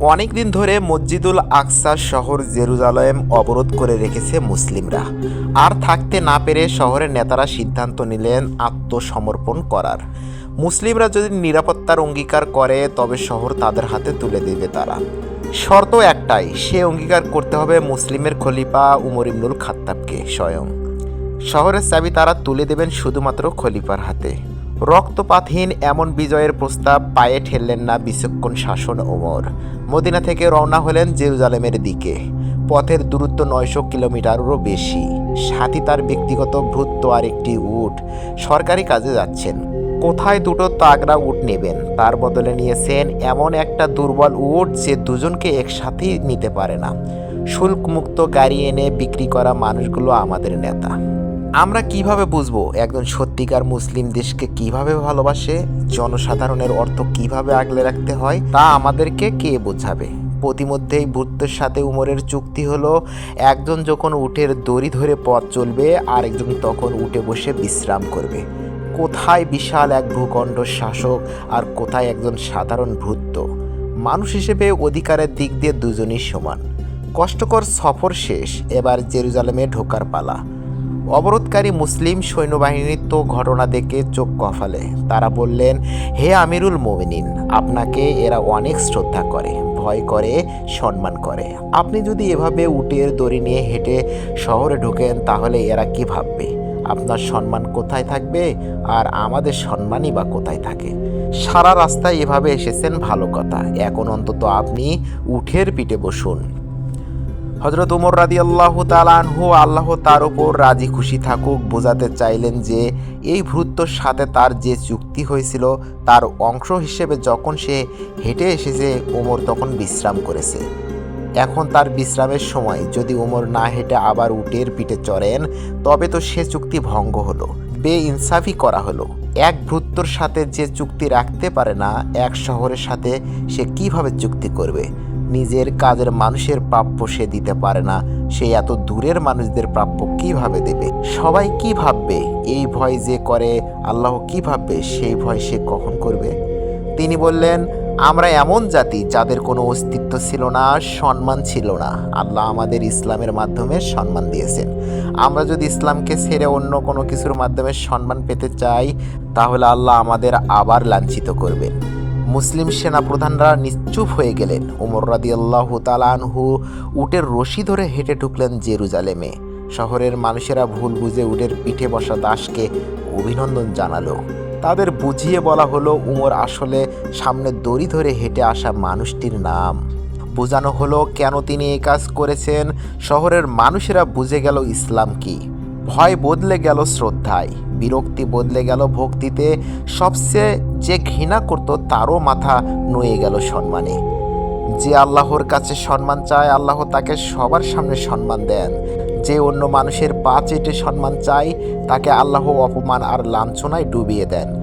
অনেক দিন ধরে মসজিদুল আকসা শহর জেরুজালেম অবরোধ করে রেখেছে মুসলিমরা। আর থাকতে না পেরে শহরের নেতারা সিদ্ধান্ত নিলেন আত্মসমর্পণ করার। মুসলিমরা যদি নিরাপত্তার অঙ্গীকার করে, তবে শহর তাদের হাতে তুলে দেবে তারা। শর্ত একটাই, সে অঙ্গীকার করতে হবে মুসলিমের খলিফা উমর ইবনুল খাত্তাবকে স্বয়ং। শহরের চাবি তারা তুলে দেবেন শুধুমাত্র খলিফার হাতে। রক্তপাতহীন এমন বিজয়ের প্রস্তাব পায়ে ঠেললেন না বিচক্ষণ শাসন ওমর। মদিনা থেকে রওনা হলেন জেরুজালেমের দিকে। পথের দূরত্ব নয়শো কিলোমিটারেরও বেশি। সাথী তার ব্যক্তিগত ভূত্ব আর একটি উট। সরকারি কাজে যাচ্ছেন। কোথায় দুটো তাগড়া উট নেবেন? তার বদলে নিয়েছেন এমন একটা দুর্বল উট যে দুজনকে একসাথেই নিতে পারে না। শুল্কমুক্ত গাড়ি এনে বিক্রি করা মানুষগুলো আমাদের নেতা। আমরা কীভাবে বুঝব একজন সত্যিকার মুসলিম দেশকে কীভাবে ভালোবাসে, জনসাধারণের অর্থ কীভাবে আগলে রাখতে হয়, তা আমাদেরকে কে বোঝাবে? প্রতিমধ্যেই ভূতের সাথে উমরের চুক্তি হলো, একজন যখন উটের দড়ি ধরে পথ চলবে, আরেকজন তখন উঠে বসে বিশ্রাম করবে। কোথায় বিশাল এক ভূখণ্ড শাসক আর কোথায় একজন সাধারণ ভূত্য মানুষ হিসেবে অধিকারের দিক দিয়ে দুজনই সমান। কষ্টকর সফর শেষ, এবার জেরুজালেমে ঢোকার পালা। অবরোধকারী মুসলিম সৈন্যবাহিনীর তো ঘটনা দেখে চোখ কফালে। তারা বললেন, হে আমিরুল মোমিনিন, আপনাকে এরা অনেক শ্রদ্ধা করে, ভয় করে, সম্মান করে। আপনি যদি এভাবে উটের দড়ি নিয়ে হেঁটে শহরে ঢোকেন, তাহলে এরা কি ভাববে? আপনার সম্মান কোথায় থাকবে? আর আমাদের সম্মানই বা কোথায় থাকে? সারা রাস্তায় এভাবে এসেছেন ভালো কথা। এখন অন্তত আপনি উঠের পিঠে বসুন। হজরত উমর রাদি আল্লাহ তালানহু আল্লাহ তার উপর রাজি খুশি থাকুক, বোঝাতে চাইলেন যে এই ভূত্বর সাথে তার যে চুক্তি হয়েছিল তার অংশ হিসেবে যখন সে হেঁটে এসেছে ওমর তখন বিশ্রাম করেছে। এখন তার বিশ্রামের সময়। যদি ওমর না হেঁটে আবার উটের পিঠে চড়েন, তবে তো সে চুক্তি ভঙ্গ হলো বে ইনসাফি করা হলো। এক ভূত্বর সাথে যে চুক্তি রাখতে পারে না, এক শহরের সাথে সে কীভাবে চুক্তি করবে? নিজের কাজের মানুষের প্রাপ্য সে দিতে পারে না। সে এত দূরের মানুষদের প্রাপ্য কীভাবে দেবে? সবাই কি ভাববে? এই ভয় যে করে, আল্লাহ কি ভাববে? সেই ভয় সে কখন করবে? তিনি বললেন, আমরা এমন জাতি যাদের কোনো অস্তিত্ব ছিল না, সম্মান ছিল না। আল্লাহ আমাদের ইসলামের মাধ্যমে সম্মান দিয়েছেন। আমরা যদি ইসলামকে ছেড়ে অন্য কোনো কিছুর মাধ্যমে সম্মান পেতে চাই, তাহলে আল্লাহ আমাদের আবার লাঞ্ছিত করবেন। মুসলিম সেনাপ্রধানরা নিশ্চুপ হয়ে গেলেন। উমর রাদি আল্লাহ তালানহু উটের রশি ধরে হেঁটে ঢুকলেন জেরুজালেমে। শহরের মানুষেরা ভুল বুঝে উটের পিঠে বসা দাসকে অভিনন্দন জানালো। তাদের বুঝিয়ে বলা হলো, উমর আসলে সামনে দড়ি ধরে হেঁটে আসা মানুষটির নাম। বোঝানো হলো, কেন তিনি এই কাজ করেছেন? শহরের মানুষেরা বুঝে গেল ইসলাম কি। ভয় বদলে গেল শ্রদ্ধায়। বিরক্তি বদলে গেল ভক্তিতে। সবচেয়ে যে ঘৃণা করত, তারও মাথা নুয়ে গেল সম্মানে। যে আল্লাহর কাছে সম্মান চায়, আল্লাহ তাকে সবার সামনে সম্মান দেন। যে অন্য মানুষের পা চেটে সম্মান চায়, তাকে আল্লাহ অপমান আর লাঞ্ছনায় ডুবিয়ে দেন।